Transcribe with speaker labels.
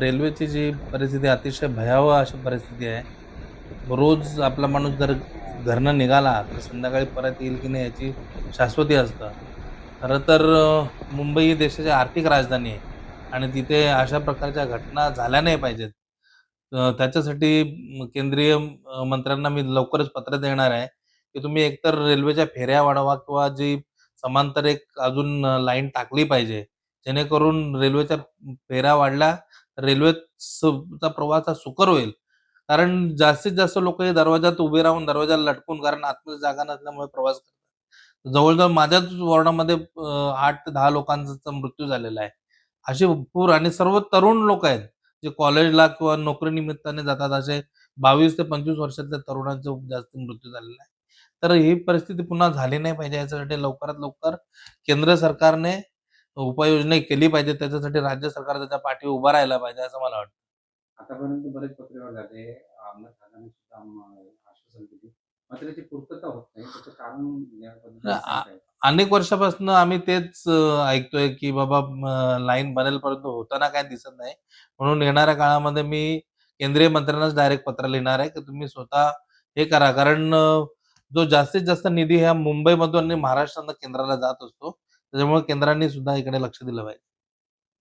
Speaker 1: रेल्वेची जी परिस्थिती अतिशय भयावह अशी परिस्थिती आहे. रोज आपला माणूस जर घरनं निघाला तर संध्याकाळी परत येईल की नाही याची शाश्वती असतं. खरं तर मुंबई ही देशाची आर्थिक राजधानी आहे आणि तिथे अशा प्रकारच्या घटना झाल्या नाही पाहिजेत. त्याच्यासाठी केंद्रीय मंत्र्यांना मी लवकरच पत्र देणार आहे की तुम्ही एकतर रेल्वेच्या फेऱ्या वाढवा किंवा जी समांतर एक अजून लाईन टाकली पाहिजे जेणेकरून रेल्वेच्या फेऱ्या वाढल्या रेल्वेचा प्रवास हा सुकर होईल. कारण जास्तीत जास्त लोक हे दरवाजात उभे राहून दरवाजाला लटकून कारण आतमध्ये जागा नसल्यामुळे प्रवास करतात. जवळजवळ माझ्याच वॉर्डामध्ये आठ ते दहा लोकांचा मृत्यू झालेला आहे. असे भरपूर आणि सर्व तरुण लोक आहेत जे कॉलेजला किंवा नोकरी निमित्ताने जातात असे बावीस ते पंचवीस वर्षातल्या तरुणांचे जास्त मृत्यू झालेला आहे. तर ही परिस्थिती पुन्हा झाली नाही पाहिजे याच्यासाठी लवकरात लवकर केंद्र सरकारने उपाययोजना केली पाहिजे त्याच्यासाठी राज्य सरकार त्याच्या पाठी उभा राहायला पाहिजे असं मला वाटतं.
Speaker 2: आतापर्यंत बरेच पत्रव्यवहार झाले. अंमलदारांनी सुद्धा आम- आश्वासन दिले. मात्र त्याची पूर्तता होत नाही. त्याचं कारण.
Speaker 1: अनेक वर्षापासून आम्ही तेच ऐकतोय की बाबा लाईन बनेल परंतु होताना काय दिसत नाही. म्हणून येणाऱ्या काळामध्ये मी केंद्रीय मंत्र्यांनाच डायरेक्ट पत्र लिहिणार आहे की तुम्ही स्वतः हे करा. कारण जो जास्तीत जास्त निधी ह्या मुंबईमधून आणि महाराष्ट्रातून केंद्राला जात असतो त्याच्यामुळे केंद्रांनी सुद्धा इकडे लक्ष दिलं पाहिजे.